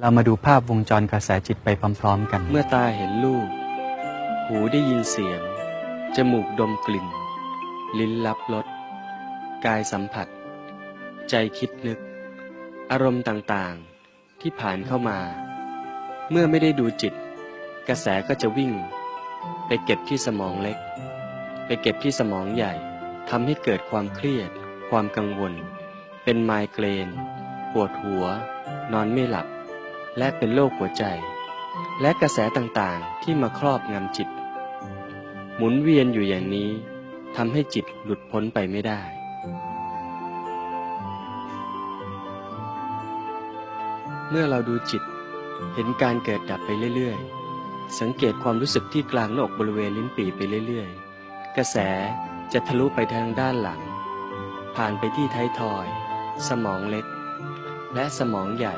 เรามาดูภาพวงจรกระแสจิตไปพร้อม ๆ กัน เมื่อตาเห็นรูป หูได้ยินเสียง จมูกดมกลิ่น ลิ้นรับรส กายสัมผัส ใจคิดนึก อารมณ์ต่างๆ ที่ผ่านเข้ามา เมื่อไม่ได้ดูจิต กระแสก็จะวิ่ง ไปเก็บที่สมองเล็ก ไปเก็บที่สมองใหญ่ทำให้เกิดความเครียด ความกังวล เป็นไมเกรน ปวดหัว นอนไม่หลับ และเป็นโรคหัวใจ และกระแสต่างๆที่มาครอบงำจิต หมุนเวียนอยู่อย่างนี้ทำให้จิตหลุดพ้นไปไม่ได้ เมื่อเราดูจิต เห็นการเกิดดับไปเรื่อยๆ สังเกตความรู้สึกที่กลางหน้าอกบริเวณลิ้นปี่ไปเรื่อยๆ กระแสจะทะลุไปทางด้านหลัง ผ่านไปที่ท้ายทอย สมองเล็ก และสมองใหญ่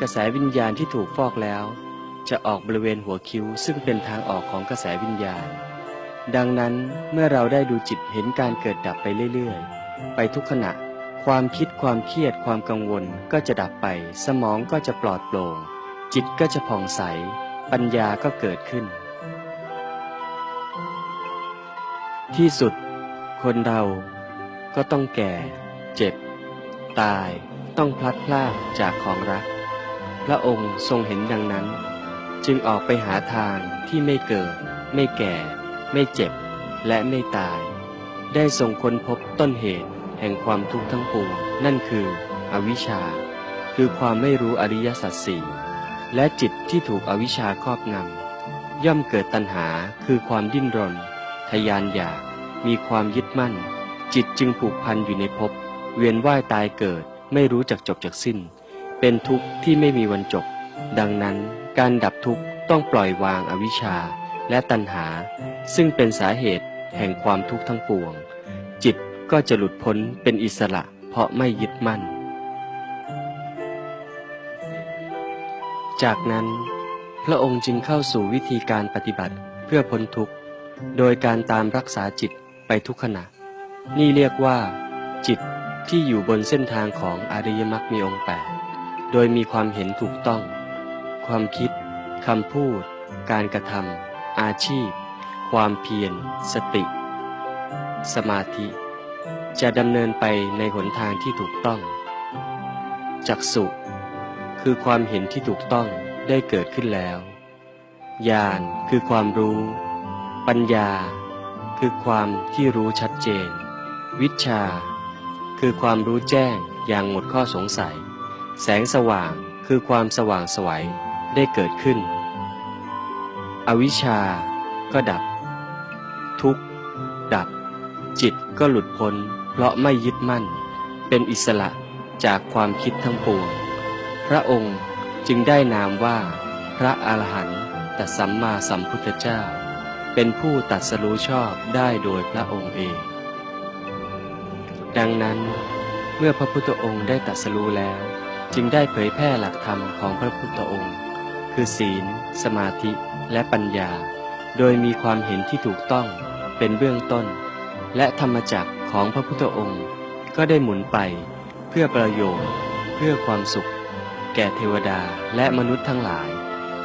กระแสวิญญาณที่ถูกฟอกแล้ว จะออกบริเวณหัวคิ้วซึ่งเป็นทางออกของกระแสวิญญาณ ดังนั้นเมื่อเราได้ดูจิตเห็นการเกิดดับไปเรื่อยๆ ไปทุกขณะ ความคิดความเครียดความกังวลก็จะดับไป สมองก็จะปลอดโปร่ง จิตก็จะผ่องใส ปัญญาก็เกิดขึ้น ที่สุด คนเราก็ต้องแก่ เจ็บ ตาย ต้องพลัดพรากจากของรัก พระองค์ทรงเห็นดังนั้น จึงออกไปหาทางที่ไม่เกิด ไม่แก่ ไม่เจ็บ และไม่ตาย ได้ทรงค้นพบต้นเหตุแห่งความทุกข์ทั้งปวงนั่นคือ อวิชชา คือความไม่รู้อริยสัจสี่และจิตที่ถูกอวิชชาครอบงำย่อมเกิดตัณหาคือความดิ้นรน ทยานอยาก มีความยึดมั่น จิตจึงผูกพันอยู่ในภพเวียนว่ายตายเกิดไม่รู้จักจบจากสิ้น เป็นทุกข์ที่ไม่มีวันจบ ดังนั้นการดับทุกข์ต้องปล่อยวางอวิชชาและตัณหา ซึ่งเป็นสาเหตุแห่งความทุกข์ทั้งปวง จิตก็จะหลุดพ้นเป็นอิสระเพราะไม่ยึดมั่น จากนั้น พระองค์จึงเข้าสู่วิธีการปฏิบัติเพื่อพ้นทุกข์ โดยการตามรักษาจิตไปทุกขณะ นี่เรียกว่า จิตที่อยู่บนเส้นทางของอริยมรรคมีองค์แปด โดยมีความเห็นถูกต้อง ความคิดคำพูด การกระทำอาชีพ ความเพียร สติ สมาธิ จะดำเนินไปในหนทางที่ถูกต้อง จักสุคือความเห็นที่ถูกต้องได้เกิดขึ้นแล้วญาณคือความรู้ ปัญญา คือความที่รู้ชัดเจน วิชา คือความรู้แจ้งอย่างหมดข้อสงสัย แสงสว่างคือความสว่างสวัยได้เกิดขึ้น อวิชชาก็ดับ ทุกข์ ดับ จิตก็หลุดพ้น เพราะไม่ยึดมั่น เป็นอิสระจากความคิดทั้งปวง พระองค์จึงได้นามว่า พระอรหันตสัมมาสัมพุทธเจ้า เป็นผู้ตัดสรู้ชอบได้โดยพระองค์เอง ดังนั้นเมื่อพระพุทธองค์ได้ตรัสรู้แล้ว จึงได้เผยแพร่หลักธรรมของพระพุทธองค์ คือศีล สมาธิ และปัญญา โดยมีความเห็นที่ถูกต้องเป็นเบื้องต้น และธรรมจักรของพระพุทธองค์ ก็ได้หมุนไป เพื่อประโยชน์ เพื่อความสุข แก่เทวดาและมนุษย์ทั้งหลาย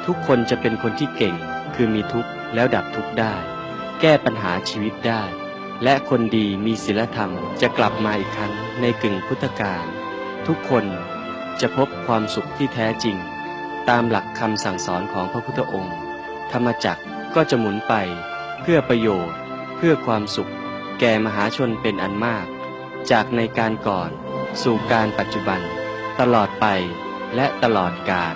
ทุกคนจะเป็นคนที่เก่ง คือมีทุกข์แล้วดับทุกข์ได้ แก้ปัญหาชีวิตได้ และคนดีมีศีลธรรมจะกลับมาอีกครั้งในกึ่งพุทธกาลทุกคน จะพบความสุขที่แท้จริง ตามหลักคำสั่งสอนของพระพุทธองค์ ธรรมจักรก็จะหมุนไป เพื่อประโยชน์ เพื่อความสุข แก่มหาชนเป็นอันมาก จากในการก่อน สู่การปัจจุบัน ตลอดไปและตลอดกาล